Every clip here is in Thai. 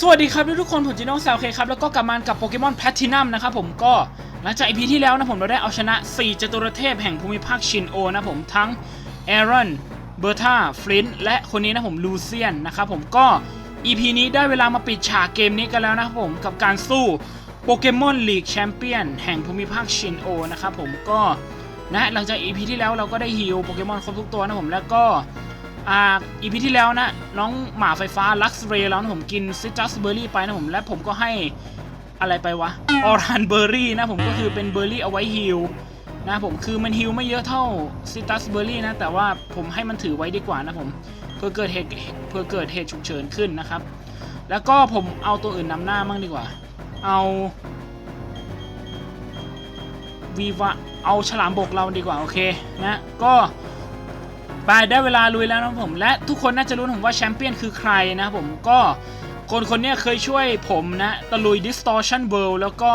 สวัสดีครับทุกคนผมจิโน่แซลเคครับแล้วก็กลับมากับโปเกมอนแพลทินัมนะครับผมก็หลังจากอีพีที่แล้วนะผมเราได้เอาชนะ 4จตุรเทพแห่งภูมิภาคชินโอนะผมทั้งเอรอนเบอร์ธาฟลินและคนนี้นะผมลูเซียนนะครับผมก็ EP นี้ได้เวลามาปิดฉากเกมนี้กันแล้วนะครับผมกับการสู้โปเกมอนลีกแชมเปี้ยนแห่งภูมิภาคชินโอนะครับผมก็นะหลังจาก EP ที่แล้วเราก็ได้ฮิลโปเกมอนครบทุกตัวนะผมแล้วก็ อ่าอีพีที่แล้วนะ น้องหมาไฟฟ้าลักซ์เรย์แล้วนะผมกินซิจัสเบอร์รี่ไปนะผมและผมก็ให้อะไรไปวะออรันเบอร์รี่นะผมก็คือเป็นเบอร์รี่เอาไว้ฮิลนะผมคือมันฮิลไม่เยอะเท่าซิตัสเบอร์รี่นะ แต่ว่าผมให้มันถือไว้ดีกว่านะผมเพื่อเกิดเหตุเพื่อเกิดเหตุฉุกเฉินขึ้นนะครับ แล้วก็ผมเอาตัวอื่นนำหน้ามั่งดีกว่า เอาวีวะเอาฉลามบกเราดีกว่า โอเคนะก็ ไปได้เวลาลุยแล้วนะผม และทุกคนน่าจะรู้ผมว่าแชมเปี้ยนคือใครนะผมก็คนคนนี้เคยช่วยผมนะตะลุย Distortion World แล้วก็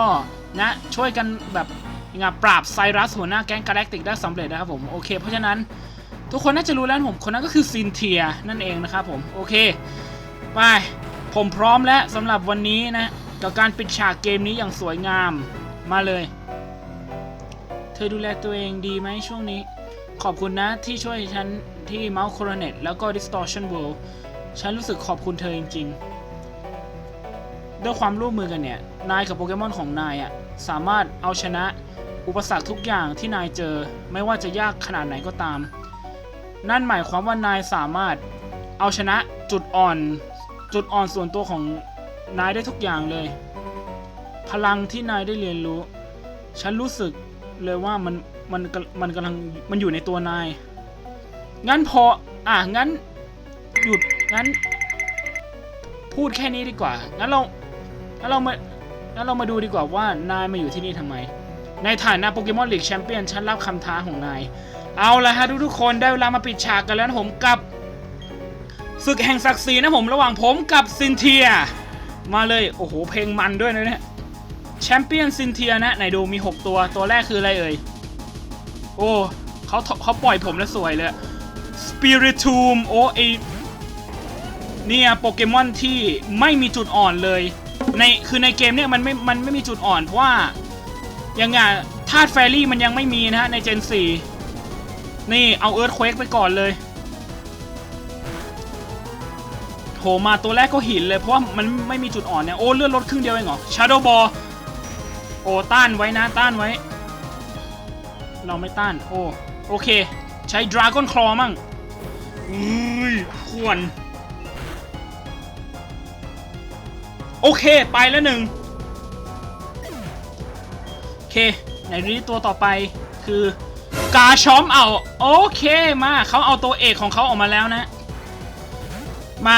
นะช่วยกันแบบยังไงปราบไซรัสหัวหน้าแก๊งกาแล็กติกได้สำเร็จนะครับผมโอเค เพราะฉะนั้นทุกคนน่าจะรู้แล้วผมคนนั้นก็คือซินเทียนั่นเองนะครับผมโอเคไปผมพร้อมแล้วสำหรับวันนี้นะกับการปิดฉากเกมนี้อย่างสวยงามมาเลย เธอดูแลตัวเองดีไหมช่วงนี้ ขอบคุณนะที่ช่วยฉันที่ Mouse Coronet แล้วก็ Distortion World ฉันรู้สึกขอบคุณเธอจริง ๆ ด้วยความร่วมมือกันเนี่ย นายกับโปเกมอนของนายอะสามารถเอาชนะอุปสรรคทุกอย่างที่นายเจอไม่ว่าจะยากขนาดไหนก็ตาม นั่นหมายความว่านายสามารถเอาชนะจุดอ่อน จุดอ่อนส่วนตัวของนายได้ทุกอย่างเลย พลังที่นายได้เรียนรู้ ฉันรู้สึกเลยว่ามัน มันกำมันกำลังมันอยู่ในตัวนาย งั้นพอ อะ งั้น หยุด งั้น พูดแค่นี้ดีกว่า งั้นเรา งั้นเรามา งั้นเรามาดูดีกว่าว่านายมาอยู่ที่นี่ทำไม ในฐานะโปเกมอนลีกแชมเปี้ยนฉันรับคำท้าของนาย เอาละฮะทุกๆคนได้เวลามาปิดฉากกันแล้วนะผมกับศึกแห่งศักดิ์ศรีนะผมระหว่างผมกับซินเทีย มาเลย โอ้โห เพลงมันด้วยนะเนี่ยแชมเปี้ยนซินเทียนะไหนดูมี 6 ตัวตัวแรกคืออะไรเอ่ย โอ้เขาเขาปล่อยผมแล้วสวยเลย Spiritomb โอ้ไอเนี่ยโปเกมอนที่ไม่มีจุดอ่อนเลยในคือในเกมเนี่ยมันไม่มันไม่มีจุดอ่อนเพราะว่ายังไงธาตุแฟรี่มันยังไม่มีนะฮะในเจน 4 นี่เอาเอิร์ธเควกไปก่อนเลยโหมาตัวแรกก็หินเลยเพราะว่ามันไม่มีจุดอ่อนเนี่ยโอ้เลือดลดครึ่งเดียวเองเหรอ Shadow Ball โอ้ต้านไว้นะต้านไว้ เราไม่ต้าน โอ้โอเค ใช้ Dragon Claw มั่งอุ้ยควร โอเค ไปแล้วหนึ่งโอเค ไหนดูที่ตัวต่อไปคือกาชอมเอา โอเคมาเขาเอาตัวเอกของเขาออกมาแล้วนะ มา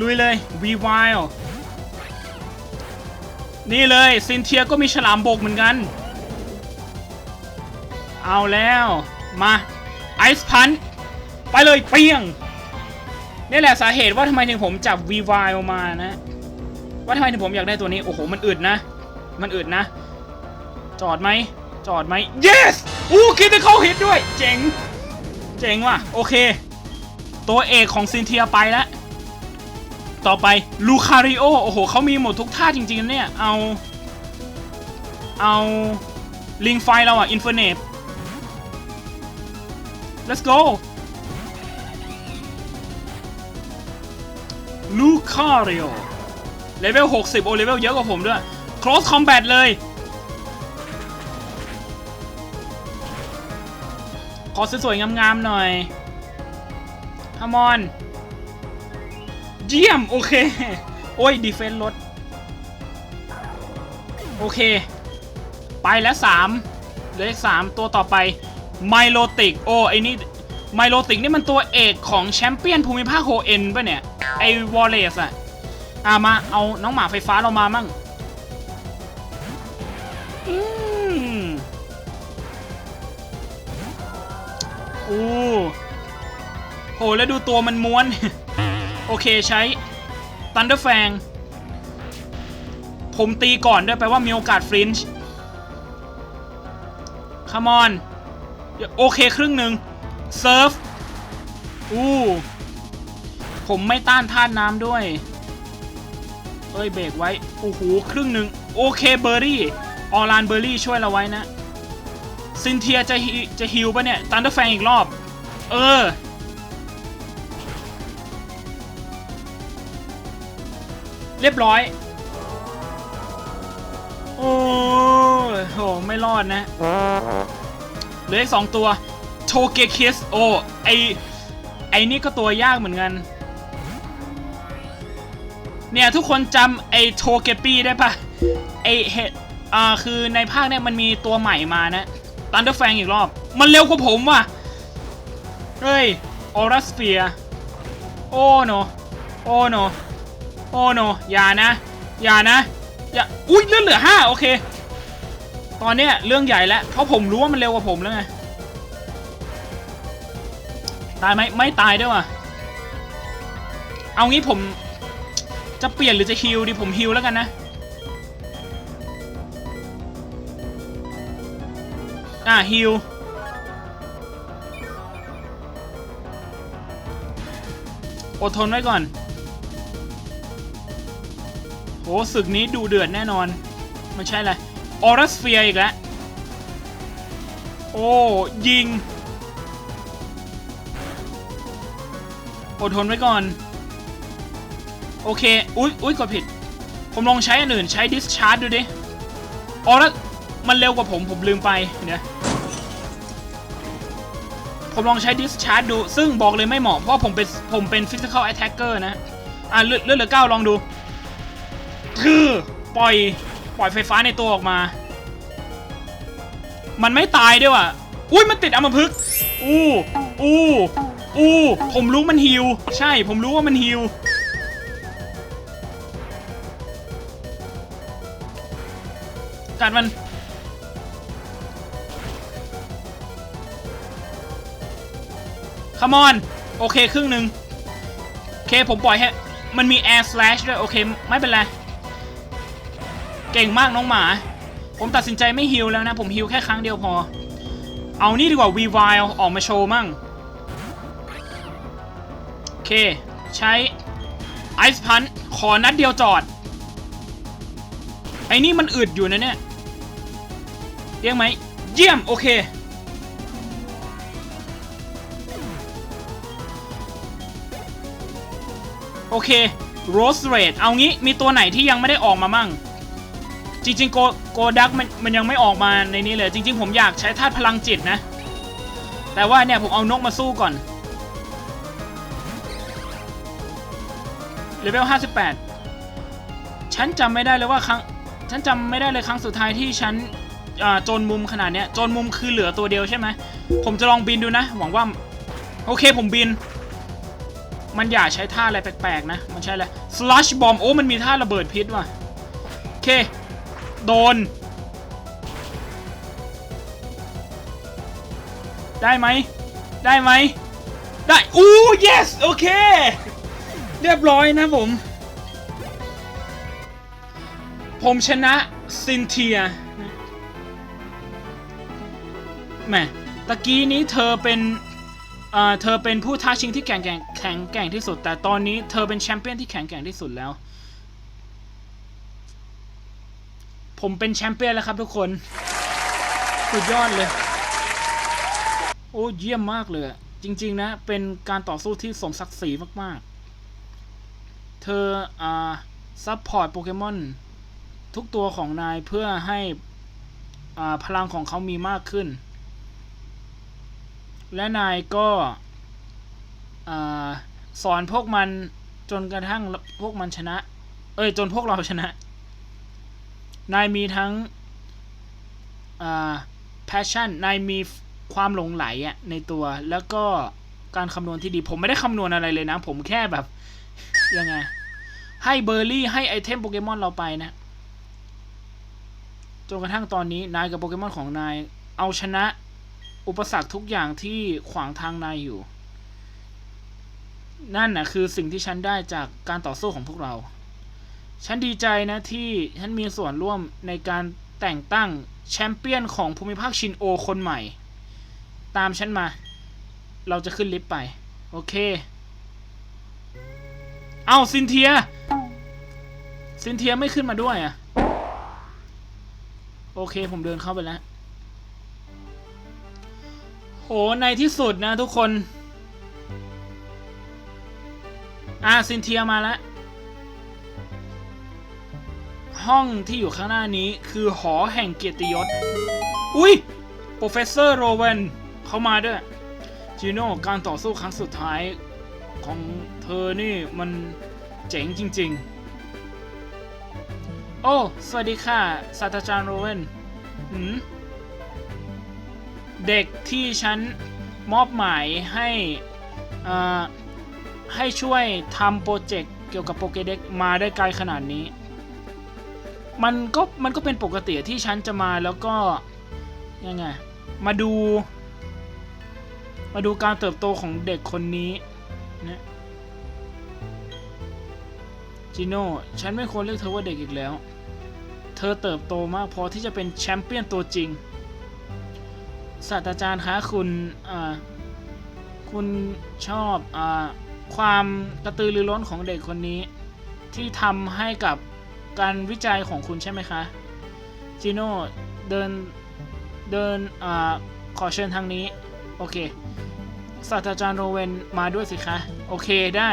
ลุยเลย V Wild นี่เลยซินเทียก็มีฉลามบกเหมือนกัน เอาแล้วมาไอซ์พันไปเลยเปียงนี่แหละสาเหตุว่าทำไมถึงผมจับ V v i ออกมานะ ว่าทำไมถึงผมอยากได้ตัวนี้ โอ้โห มันอึดนะ มันอึดนะ จอดไหม จอดไหม yes อู้คิดจะเข้าฮิตด้วย เจ๋ง เจ๋งว่ะ โอเค ตัวเอกของซินเทียไปแล้ว ต่อไปลูคาริโอ โอ้โห เขามีหมดทุกท่าจริงๆเนี่ย เอา เอา ลิงไฟเราอะอินเฟินิต let's go ลูคาริโอเลเวล 60 โอเลเวลเยอะกว่าผมด้วย cross combat เลย ขอสวยๆงามๆหน่อยฮามอน เยี่ยม โอเค โอ้ย ดีเฟนต์ลด โอเค ไปแล้วสามเหลืออีกสามตัวต่อไป ไมโลติกโอ้ไอ้นี่ไมโลติกนี่มันตัวเอกของแชมเปี้ยนภูมิภาคโฮเอ็นป่ะเนี่ย ไอวอลเลสอะอะมาเอาน้องหมาไฟฟ้าเรามามั่งอืมอู้โหแล้วดูตัวมันม้วน โอเคใช้ Thunder Fang ผมตีก่อนด้วยแปลว่ามีโอกาสฟรินช์ Come on โอเคครึ่งหนึ่งเซิร์ฟอู้ผมไม่ต้านธาตุน้ำด้วย เอ้ยเบรกไว้ โอ้โหครึ่งหนึ่งโอเคเบอร์รี่ ออรานเบอร์รี่ช่วยเราไว้นะ ซินเทียจะฮิจะฮิวปะเนี่ย ตันเดอร์แฟงอีกรอบ เออ เรียบร้อย โอ้โห ไม่รอดนะ เหลืออีกสองตัวโทเกคิสโอไอไอนี่ก็ตัวยากเหมือนกัน เนี่ย ทุกคนจำไอโทเกปี้ได้ปะไอเฮดอ่าคือในภาคเนี่ยมันมีตัวใหม่มานะตันเดอร์แฟงอีกรอบ มันเร็วกว่าผมว่ะ เฮ้ยออรัสเฟียโอ้โนโอ้โนโอ้โนอย่านะ อย่านะ อย่า อุ้ยเลือดเหลือห้าโอเค ตอนเนี้ยเรื่องใหญ่แล้วเพราะผมรู้ว่ามันเร็วกว่าผมแล้วไงตายไหมไม่ตายด้วยว่ะเอางี้ผมจะเปลี่ยนหรือจะฮิลดีผมฮิลแล้วกันนะอะฮิลอดทนไว้ก่อนโหศึกนี้ดูเดือดแน่นอน มันใช่เลย ออรัสเฟียอีกแล้ว โอ้ ยิง อดทนไว้ก่อน โอเค อุ๊ยอุ๊ยกดผิด ผมลองใช้อันอื่น ใช้ discharge ดูดิ ออแล้วมันเร็วกว่าผม ผมลืมไป เดี๋ยวผมลองใช้ discharge ดู ซึ่งบอกเลยไม่เหมาะ เพราะผมเป็น ผมเป็น physical attacker นะ อะเลือดเลือดเหลือเก้าลองดู คือ ปล่อย ปล่อยไฟฟ้าในตัวออกมา มันไม่ตายด้วยว่ะ อุ้ยมันติดอมพึกษ์อู้อู้อู้ผมรู้มันฮิว ใช่ผมรู้ว่ามันฮิว กัดมัน คามอน โอเคครึ่งหนึ่งโอเคผมปล่อยให้ มันมี air slash ด้วย โอเค ไม่เป็นไร เก่งมากน้องหมา ผมตัดสินใจไม่ฮิลแล้วนะ ผมฮิลแค่ครั้งเดียวพอ เอานี่ดีกว่า v v i l ออกมาโชว์มั่ง โอเค ใช้ Ice Punch ขอนัดเดียวจอด ไอ้นี่มันอึดอยู่นะเนี่ยเรียกไหม เยี่ยม โอเค โอเค Rose Rate เอางี้มีตัวไหนที่ยังไม่ได้ออกมามั่ง จริงๆโกโกดักมันมันยังไม่ออกมาในนี้เลย จริง ๆ ผมอยากใช้ธาตุพลังจิตนะ แต่ว่าเนี่ยผมเอานกมาสู้ก่อนเลเวล58 ฉันจำไม่ได้เลยว่าครั้งฉันจำไม่ได้เลยครั้งสุดท้ายที่ฉันโจนมุมขนาดเนี้ยโจนมุมคือเหลือตัวเดียวใช่ไหมผมจะลองบินดูนะ หวังว่า โอเคผมบิน มันอย่าใช้ท่าอะไรแปลกๆนะ มันใช่อะไร slush bomb โอ้ มันมีท่าระเบิดพิษว่ะ โอเค โดน ได้ไหม ได้ไหม ได้ อู้ yes โอเค เรียบร้อยนะผม ผมชนะซินเทียแหมตะกี้นี้เธอเป็นเธอเป็นผู้ท้าชิงที่แข่งแกร่งแข็งแกร่งที่สุด แต่ตอนนี้เธอเป็นแชมเปี้ยนที่แข็งแกร่งที่สุดแล้ว ผมเป็นแชมเปี้ยนแล้วครับทุกคน สุดยอดเลย โอ้เยี่ยมมากเลยจริง ๆ นะ เป็นการต่อสู้ที่สมศักดิ์ศรีมาก ๆ เธออ่าซัพพอร์ตโปเกมอนทุกตัวของนายเพื่อให้อ่าพลังของเขามีมากขึ้น และนายก็อ่าสอนพวกมันจนกระทั่งพวกมันชนะ เอ้ย จนพวกเราชนะ นายมีทั้งอ passion นายมีความหลงไหลอะในตัวแล้วก็การคำนวณที่ดี ผมไม่ได้คำนวณอะไรเลยนะ ผมแค่แบบ ยังไง ให้เบอร์รี่ให้ไอเทมโปเกมอนเราไปนะ จนกระทั่งตอนนี้นายกับโปเกมอนของนาย เอาชนะ อุปสรรคทุกอย่างที่ขวางทางนายอยู่ นั่นนะคือสิ่งที่ฉันได้จากการต่อสู้ของพวกเรา ฉันดีใจนะที่ฉันมีส่วนร่วมในการแต่งตั้งแชมเปี้ยนของภูมิภาคชินโอคนใหม่ ตามฉันมา เราจะขึ้นลิฟต์ไป โอเค เอาซินเทีย ซินเทียไม่ขึ้นมาด้วยอะโอเคผมเดินเข้าไปแล้ว โห ในที่สุดนะทุกคน อ่าซินเทียมาแล้ว ห้องที่อยู่ข้างหน้านี้คือหอแห่งเกียรติยศ อุ้ยโปรเฟสเซอร์โรเวนเข้ามาด้วยจีโน่การต่อสู้ครั้งสุดท้ายของเธอนี่มันเจ๋งจริง ๆ โอ้ สวัสดีค่ะศาสตราจารย์โรเวนหืมเด็กที่ฉันมอบหมายให้อ่ให้ช่วยทำโปรเจกต์เกี่ยวกับโปเกเด็กมาได้ไกลขนาดนี้ มันก็มันก็เป็นปกติที่ฉันจะมาแล้วก็ยังไงมาดู มาดูการเติบโตของเด็กคนนี้นะจิโน่ฉันไม่ควรเรียกเธอว่าเด็กอีกแล้ว เธอเติบโตมากพอที่จะเป็นแชมเปี้ยนตัวจริงศาสตราจารย์คะคุณคุณชอบอความกระตือรือร้นของเด็กคนนี้ ที่ทำให้กับ การวิจัยของคุณใช่ไหมคะจิโน่เดินเดินอ่าขอเชิญทางนี้ โอเคศาสตราจารย์โรเวนมาด้วยสิคะ โอเคได้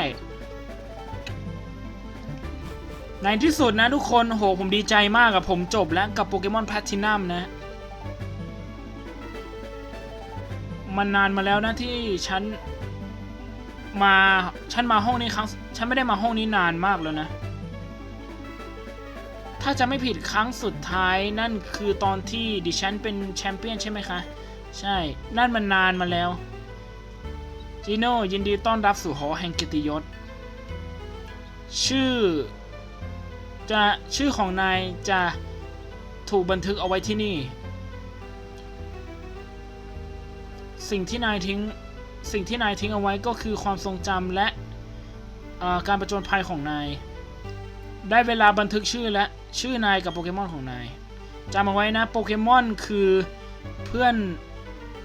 ในที่สุดนะทุกคนโหผมดีใจมากกับผมจบแล้วกับโปเกมอนแพลทินัมนะ มันนานมาแล้วนะที่ฉันมา ฉันมาห้องนี้ครั้ง ฉันไม่ได้มาห้องนี้นานมากแล้วนะ ถ้าจะไม่ผิดครั้งสุดท้ายนั่นคือตอนที่ดิฉันเป็นแชมเปี้ยนใช่ไหมคะ ใช่ นั่นมันนานมาแล้วจีโน่ยินดีต้อนรับสู่หอแห่งเกียรติยศ ชื่อ จะชื่อของนายจะถูกบันทึกเอาไว้ที่นี่ สิ่งที่นายทิ้งสิ่งที่นายทิ้งเอาไว้ก็คือความทรงจำและการประจนภัยของนาย ได้เวลาบันทึกชื่อและ ชื่อนายกับโปเกมอนของนายจำเอาไว้นะโปเกมอนคือเพื่อน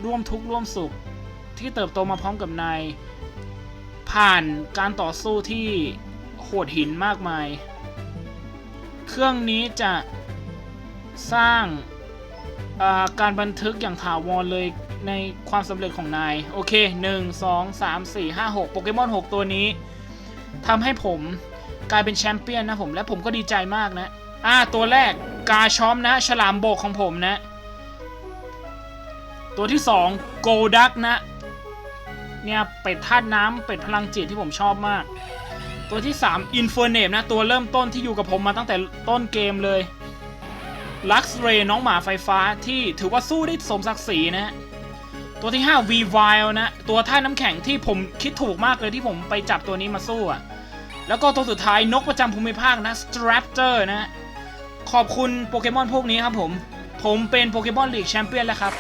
ร่วมทุกข์ร่วมสุข ที่เติบโตมาพร้อมกับนาย ผ่านการต่อสู้ที่โหดหินมากมาย เครื่องนี้จะสร้างาการบันทึกอย่างถาวรเลยในความสำเร็จของนาย โอเค 1 2 3 4 5 6 โปเกมอน 6 ตัวนี้ทำให้ผมกลายเป็นแชมเปี้ยนนะผมและผมก็ดีใจมากนะ อ่าตัวแรกกาชอมนะ ฉลามโบกของผมนะ ตัวที่2โกดักนะ เนี่ยเป็ดธาตุน้ำเป็ดพลังจิตที่ผมชอบมาก ตัวที่3 i n f e r n a m e นมนะ ตัวเริ่มต้นที่อยู่กับผมมาตั้งแต่ต้นเกมเลยลักซ์เรน้องหมาไฟฟ้าที่ถือว่าสู้ได้สมศักดิ์ศรีนะ ตัวที่5 V v i l นะ ตัวท่าน้ำแข็งที่ผมคิดถูกมากเลยที่ผมไปจับตัวนี้มาสู้อะแล้วก็ตัวสุดท้ายนกประจำภูมิภาคนะ Straptor นะ ขอบคุณโปเกมอนพวกนี้ครับผม ผมเป็นโปเกมอนลีกแชมเปี้ยนแล้วครับ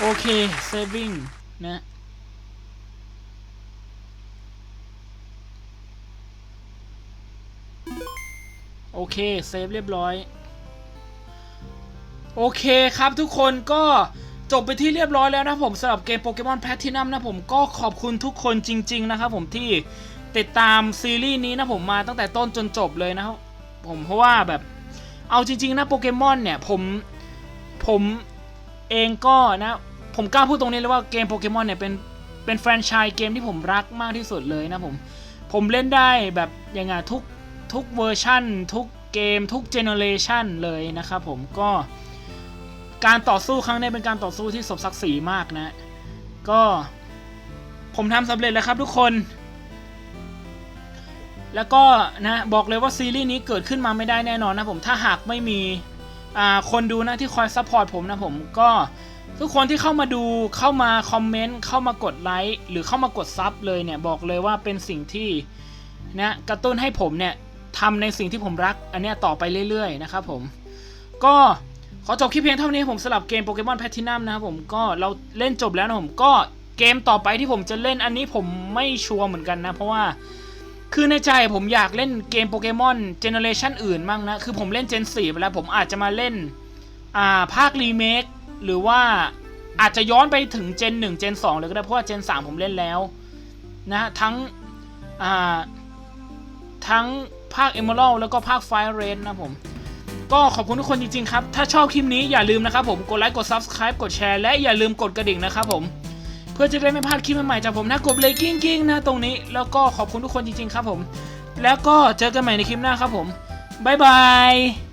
โอเค saving นะโอเคเซฟเรียบร้อย โอเคครับทุกคนก็จบไปที่เรียบร้อยแล้วนะผมสำหรับเกมโปเกมอนแพททินัมนะผมก็ขอบคุณทุกคนจริง ๆ นะครับผมที่ ติดตามซีรีส์นี้นะผมมาตั้งแต่ต้นจนจบเลยนะครับผมเพราะว่าแบบเอาจริง ๆ นะโปเกมอนเนี่ยผมผมเองก็นะ ผมกล้าพูดตรงนี้เลยว่าเกมโปเกมอนเนี่ยเป็นเป็นแฟรนไชส์เกมที่ผมรักมากที่สุดเลยนะผม ผมเล่นได้แบบยังไงทุกทุกเวอร์ชั่น ทุกเกมทุกเจเนอเรชันเลยนะครับผมก็การต่อสู้ครั้งนี้เป็นการต่อสู้ที่สมศักดิ์ศรีมากนะ ก็ผมทำสำเร็จแล้วครับทุกคน แล้วก็นะบอกเลยว่าซีรีส์นี้เกิดขึ้นมาไม่ได้แน่นอนนะผมถ้าหากไม่มีคนดูนะที่คอยซัพพอร์ตผมนะผมก็ทุกคนที่เข้ามาดูเข้ามาคอมเมนต์เข้ามากดไลค์หรือเข้ามากดซับเลยเนี่ยบอกเลยว่าเป็นสิ่งที่นะกระตุ้นให้ผมเนี่ยทำในสิ่งที่ผมรัก อันเนี้ยต่อไปเรื่อยๆนะครับผมก็ขอจบคลิปเพียงเท่านี้ผมสลับเกมโปเกมอนแพทินัมนะครับผมก็เราเล่นจบแล้วนะผมก็เกมต่อไปที่ผมจะเล่นอันนี้ผมไม่ชัวร์เหมือนกันนะ เพราะว่า คือในใจผมอยากเล่นเกมโปเกมอนเจเนอเรชันอื่นมั่งนะ คือผมเล่นเจน4ไปแล้วผมอาจจะมาเล่น อ่า ภาครีเมคหรือว่าอาจจะย้อนไปถึงเจน1เจน2เลยก็ได้ เพราะว่าเจน3ผมเล่นแล้ว นะ ทั้ง อ่า ทั้งภาค Emerald แล้วก็ภาค Fire Red นะผม ก็ขอบคุณทุกคนจริง ๆ ครับ ถ้าชอบคลิปนี้อย่าลืมนะครับผม กดไลค์ กด Subscribe กดแชร์และอย่าลืมกดกระดิ่งนะครับผม เพื่อจะได้ไม่พลาดคลิปใหม่ๆจากผมนะกดเลยกิ้งกิ้งๆนะตรงนี้ แล้วก็ขอบคุณทุกคนจริงๆครับผม แล้วก็เจอกันใหม่ในคลิปหน้าครับผมบ๊ายบาย